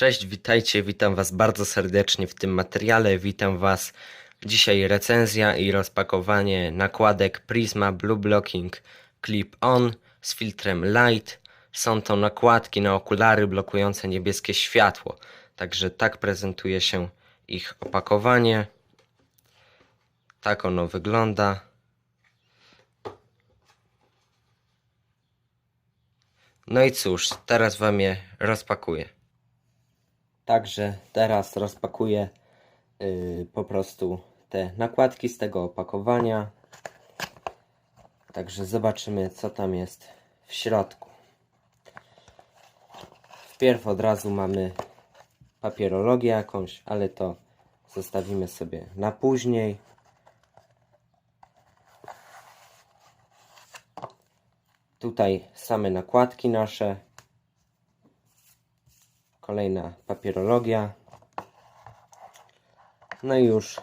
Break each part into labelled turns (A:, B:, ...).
A: Cześć, witajcie, witam Was bardzo serdecznie w tym materiale. Witam Was dzisiaj recenzja i rozpakowanie nakładek Prisma Blue Blocking Clip On z filtrem Light. Są to nakładki na okulary blokujące niebieskie światło. Także tak prezentuje się ich opakowanie. Tak ono wygląda. No i cóż, teraz Wam je rozpakuję. Także teraz rozpakuję yy, po prostu te nakładki z tego opakowania. Także zobaczymy, co tam jest w środku. Wpierw od razu mamy papierologię jakąś, ale to zostawimy sobie na później. Tutaj same nakładki nasze. Kolejna papierologia. No i już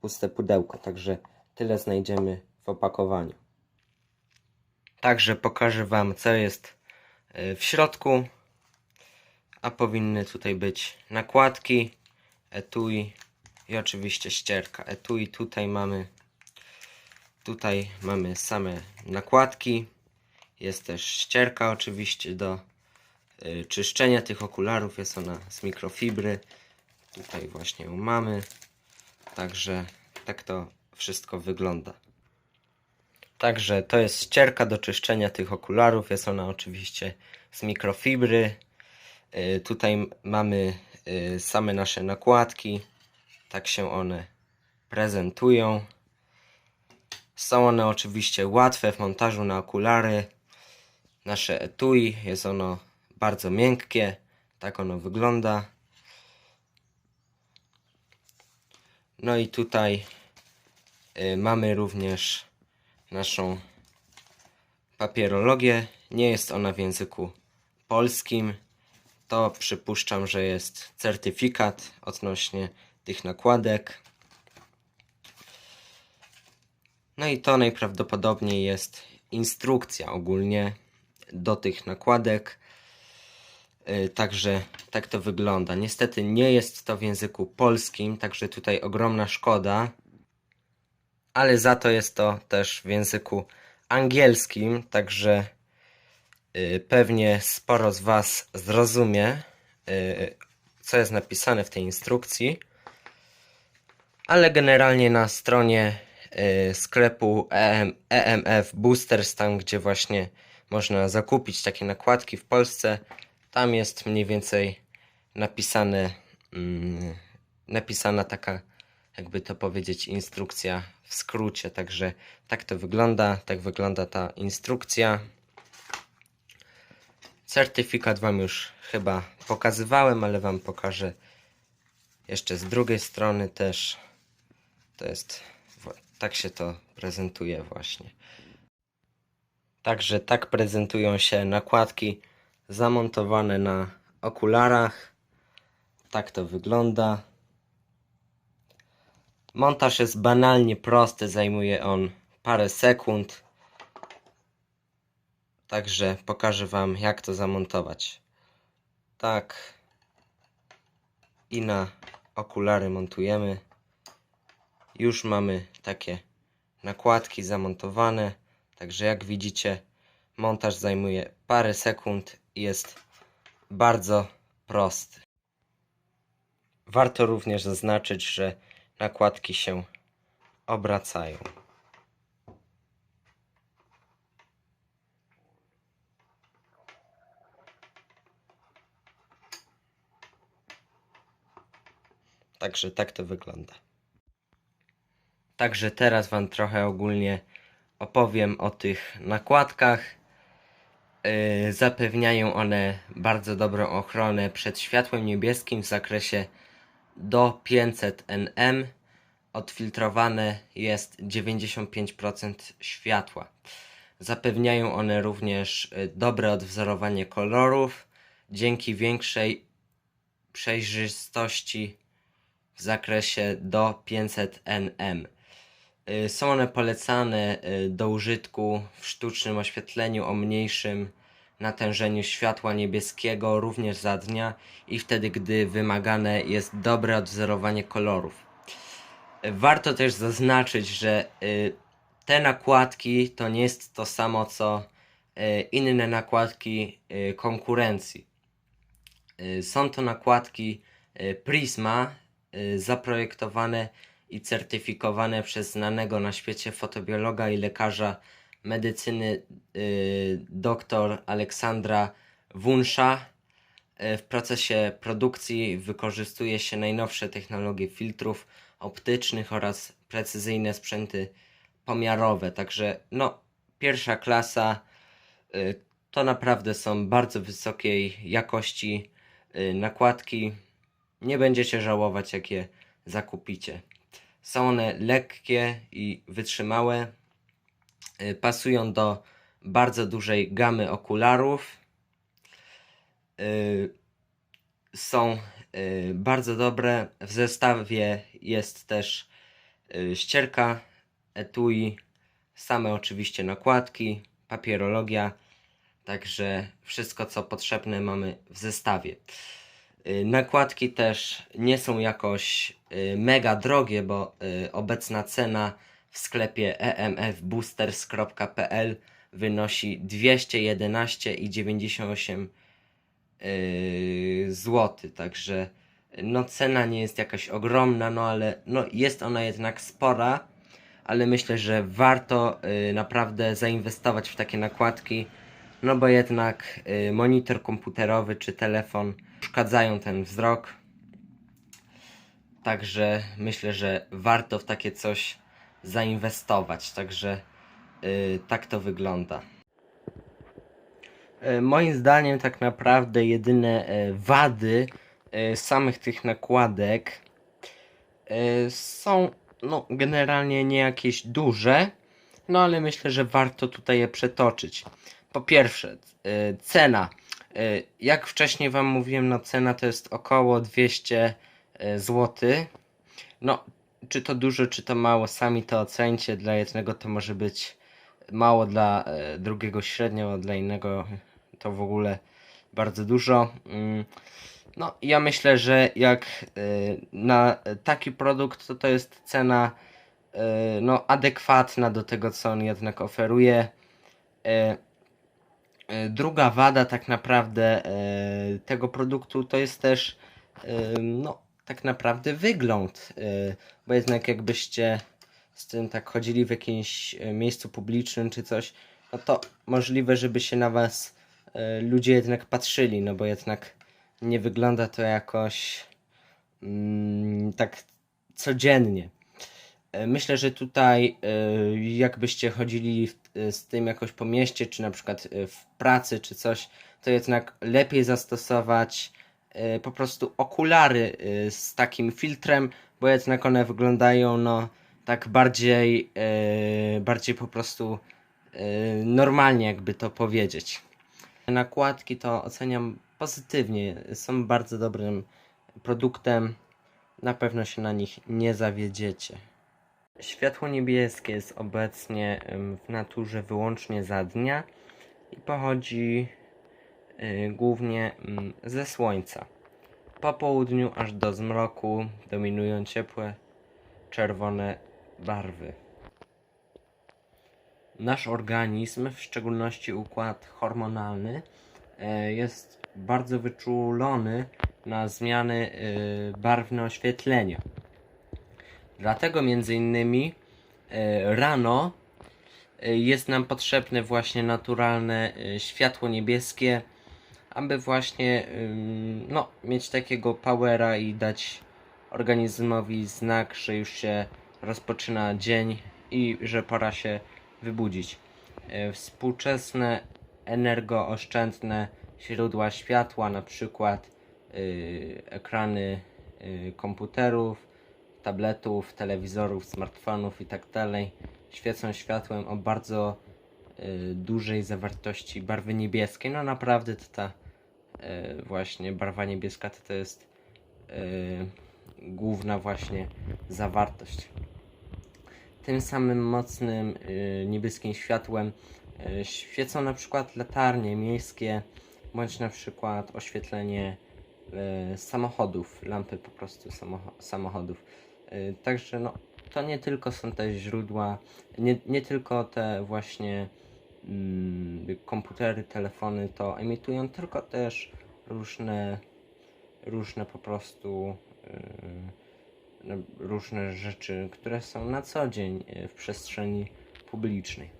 A: puste pudełko, także tyle znajdziemy w opakowaniu. Także pokażę Wam, co jest y, w środku. A powinny tutaj być nakładki, etui i oczywiście ścierka. Etui tutaj mamy tutaj mamy same nakładki. Jest też ścierka oczywiście do czyszczenia tych okularów. Jest ona z mikrofibry. Tutaj właśnie ją mamy. Także tak to wszystko wygląda. Także to jest ścierka do czyszczenia tych okularów. Jest ona oczywiście z mikrofibry. Y, Tutaj mamy y, same nasze nakładki. Tak się one prezentują. Są one oczywiście łatwe w montażu na okulary. Nasze etui jest ono bardzo miękkie. Tak ono wygląda. No i tutaj y, mamy również naszą papierologię. Nie jest ona w języku polskim. To przypuszczam, że jest certyfikat odnośnie tych nakładek. No i to najprawdopodobniej jest instrukcja ogólnie do tych nakładek. Yy, Także tak to wygląda. Niestety nie jest to w języku polskim, także tutaj ogromna szkoda. Ale za to jest to też w języku angielskim, także yy, pewnie sporo z Was zrozumie, yy, co jest napisane w tej instrukcji. Ale generalnie na stronie sklepu EM, EMF Boosters, tam gdzie właśnie można zakupić takie nakładki w Polsce, tam jest mniej więcej napisane, mm, napisana taka, jakby to powiedzieć, instrukcja w skrócie. Także tak to wygląda, tak wygląda ta instrukcja. Certyfikat Wam już chyba pokazywałem, ale Wam pokażę jeszcze z drugiej strony też. To jest, tak się to prezentuje właśnie. Także tak prezentują się nakładki zamontowane na okularach. Tak to wygląda. Montaż jest banalnie prosty, zajmuje on parę sekund. Także pokażę Wam, jak to zamontować. Tak. I na okulary montujemy. Już mamy takie nakładki zamontowane. Także jak widzicie, montaż zajmuje parę sekund jest bardzo prosty. Warto również zaznaczyć, że nakładki się obracają. Także tak to wygląda. Także teraz Wam trochę ogólnie opowiem o tych nakładkach. Yy, zapewniają one bardzo dobrą ochronę przed światłem niebieskim w zakresie do 500 nm. Odfiltrowane jest 95% światła. Zapewniają one również y, dobre odwzorowanie kolorów dzięki większej przejrzystości w zakresie do 500 nm. Y, Są one polecane y, do użytku w sztucznym oświetleniu o mniejszym natężeniu światła niebieskiego również za dnia i wtedy, gdy wymagane jest dobre odwzorowanie kolorów. Warto też zaznaczyć, że y, te nakładki to nie jest to samo co y, inne nakładki y, konkurencji. Y, Są to nakładki y, Prisma y, zaprojektowane i certyfikowane przez znanego na świecie fotobiologa i lekarza medycyny y, dr Aleksandra Wunsza. Y, W procesie produkcji wykorzystuje się najnowsze technologie filtrów optycznych oraz precyzyjne sprzęty pomiarowe. Także no, pierwsza klasa y, to naprawdę są bardzo wysokiej jakości y, nakładki. Nie będziecie żałować, jak je zakupicie. Są one lekkie i wytrzymałe. Y, Pasują do bardzo dużej gamy okularów. Y, Są y, bardzo dobre. W zestawie jest też ścierka, etui, same oczywiście nakładki, papierologia. Także wszystko co potrzebne mamy w zestawie. Y, Nakładki też nie są jakoś y, mega drogie, bo y, obecna cena w sklepie emfboosters.pl wynosi 211,98 zł. Także no cena nie jest jakaś ogromna, no ale no jest ona jednak spora, ale myślę, że warto naprawdę zainwestować w takie nakładki, no bo jednak y, monitor komputerowy czy telefon uszkadzają ten wzrok. Także myślę, że warto w takie coś zainwestować. Także y, tak to wygląda. E, Moim zdaniem tak naprawdę jedyne e, wady e, samych tych nakładek e, są no generalnie nie jakieś duże, no ale myślę, że warto tutaj je przetoczyć. Po pierwsze, e, cena. E, Jak wcześniej Wam mówiłem, no cena to jest około 200 zł. No, czy to dużo, czy to mało, sami to ocencie. Dla jednego to może być mało, dla e, drugiego średnio, dla innego to w ogóle bardzo dużo. Mm, No, ja myślę, że jak na taki produkt, to to jest cena no, adekwatna do tego, co on jednak oferuje. Y, Druga wada tak naprawdę y, tego produktu to jest też y, no, tak naprawdę wygląd, bo jednak jakbyście z tym tak chodzili w jakimś miejscu publicznym czy coś, no to możliwe, żeby się na was ludzie jednak patrzyli, no bo jednak nie wygląda to jakoś mm, tak codziennie. E, Myślę, że tutaj e, jakbyście chodzili e, z tym jakoś po mieście, czy na przykład w pracy, czy coś, to jednak lepiej zastosować po prostu okulary z takim filtrem, bo jednak one wyglądają no tak bardziej, bardziej po prostu normalnie, jakby to powiedzieć. Nakładki to oceniam pozytywnie, są bardzo dobrym produktem. Na pewno się na nich nie zawiedziecie. Światło niebieskie jest obecnie w naturze wyłącznie za dnia i pochodzi y, głównie mm, ze słońca. Po południu aż do zmroku dominują ciepłe czerwone barwy. Nasz organizm, w szczególności układ hormonalny, e, jest bardzo wyczulony na zmiany y, barwne oświetlenia. Dlatego między innymi e, rano e, jest nam potrzebne właśnie naturalne e, światło niebieskie, aby właśnie no, mieć takiego powera i dać organizmowi znak, że już się rozpoczyna dzień i że pora się wybudzić. Współczesne energooszczędne źródła światła, na przykład y, ekrany y, komputerów, tabletów, telewizorów, smartfonów i tak dalej świecą światłem o bardzo y, dużej zawartości barwy niebieskiej. No naprawdę to ta y, właśnie barwa niebieska to, to jest y, główna właśnie zawartość. Tym samym mocnym y, niebieskim światłem e, świecą na przykład latarnie miejskie, bądź na przykład oświetlenie e, samochodów, lampy po prostu samocho- samochodów. E, Także no, to nie tylko są te źródła, nie, nie tylko te właśnie mm, komputery, telefony to emitują, tylko też różne, różne po prostu yy, różne rzeczy, które są na co dzień yy, w przestrzeni publicznej.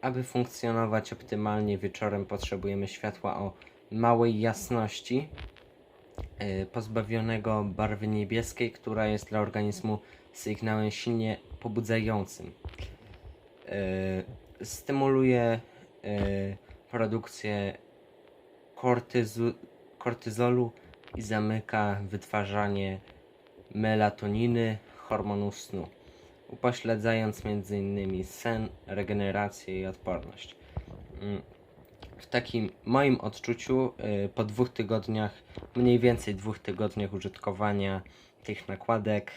A: Aby funkcjonować optymalnie wieczorem potrzebujemy światła o małej jasności, pozbawionego barwy niebieskiej, która jest dla organizmu sygnałem silnie pobudzającym. Yy, stymuluje yy, produkcję kortyzu, kortyzolu i zamyka wytwarzanie melatoniny, hormonu snu, upośledzając m.in. sen, regenerację i odporność. W takim moim odczuciu, yy, po dwóch tygodniach, mniej więcej dwóch tygodniach użytkowania tych nakładek,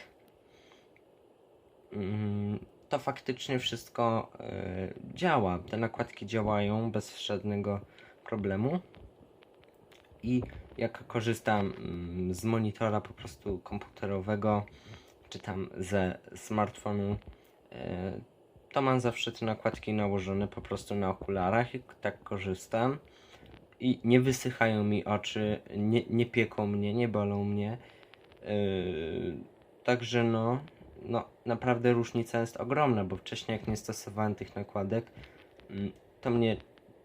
A: mm, to faktycznie wszystko y, działa. Te nakładki działają bez żadnego problemu. I jak korzystam mm, z monitora po prostu komputerowego, czy tam ze smartfonu, y, to mam zawsze te nakładki nałożone po prostu na okularach i tak korzystam. I nie wysychają mi oczy, nie, nie pieką mnie, nie bolą mnie. Yy, także no, no, naprawdę różnica jest ogromna, bo wcześniej jak nie stosowałem tych nakładek, mm, to mnie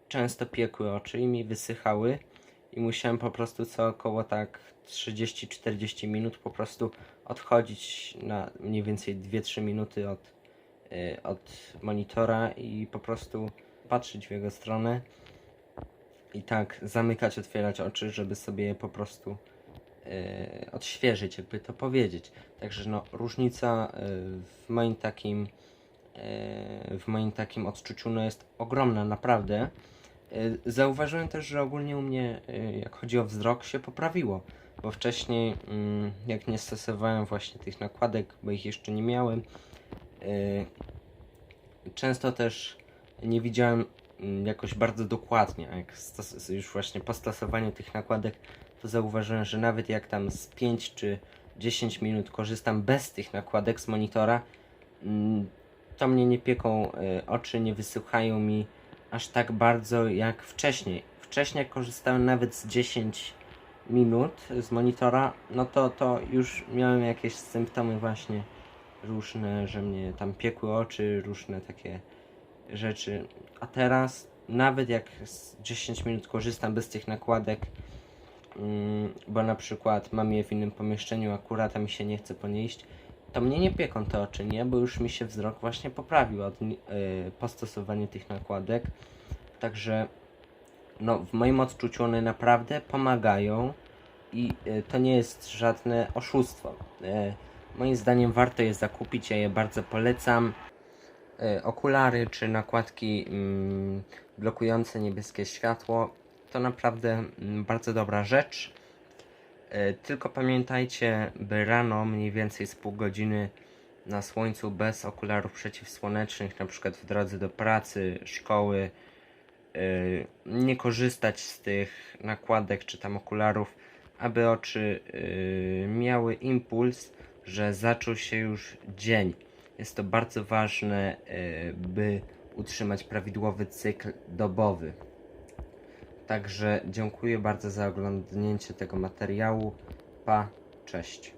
A: często piekły oczy i mi wysychały i musiałem po prostu co około tak 30-40 minut po prostu odchodzić na mniej więcej 2-3 minuty od, od monitora i po prostu patrzeć w jego stronę i tak zamykać, otwierać oczy, żeby sobie je po prostu e, odświeżyć, jakby to powiedzieć. Także no, różnica e, w moim takim w moim takim odczuciu no, jest ogromna, naprawdę. Zauważyłem też, że ogólnie u mnie, jak chodzi o wzrok, się poprawiło, bo wcześniej, mm, jak nie stosowałem właśnie tych nakładek, bo ich jeszcze nie miałem, często też nie widziałem mm, jakoś bardzo dokładnie, jak już właśnie po stosowaniu tych nakładek, to zauważyłem, że nawet jak tam z 5 czy 10 minut korzystam bez tych nakładek z monitora, mm, to mnie nie pieką y, oczy, nie wysychają mi aż tak bardzo jak wcześniej. Wcześniej korzystałem nawet z 10 minut z monitora, no to, to już miałem jakieś symptomy właśnie różne, że mnie tam piekły oczy, różne takie rzeczy. A teraz nawet jak z 10 minut korzystam bez tych nakładek, mm, bo na przykład mam je w innym pomieszczeniu, akurat a mi się nie chce po iść, to mnie nie pieką te oczy, nie? Bo już mi się wzrok właśnie poprawił od, yy, po stosowaniu tych nakładek. Także no, w moim odczuciu one naprawdę pomagają i y, to nie jest żadne oszustwo. Y, moim zdaniem warto je zakupić, ja je bardzo polecam. Y, okulary czy nakładki mm, blokujące niebieskie światło to naprawdę mm, bardzo dobra rzecz. Y, Tylko pamiętajcie, by rano mniej więcej z pół godziny na słońcu bez okularów przeciwsłonecznych, na przykład w drodze do pracy, szkoły, y, nie korzystać z tych nakładek czy tam okularów, aby oczy miały impuls, że zaczął się już dzień. Jest to bardzo ważne, y, by utrzymać prawidłowy cykl dobowy. Także dziękuję bardzo za oglądnięcie tego materiału. Pa, cześć.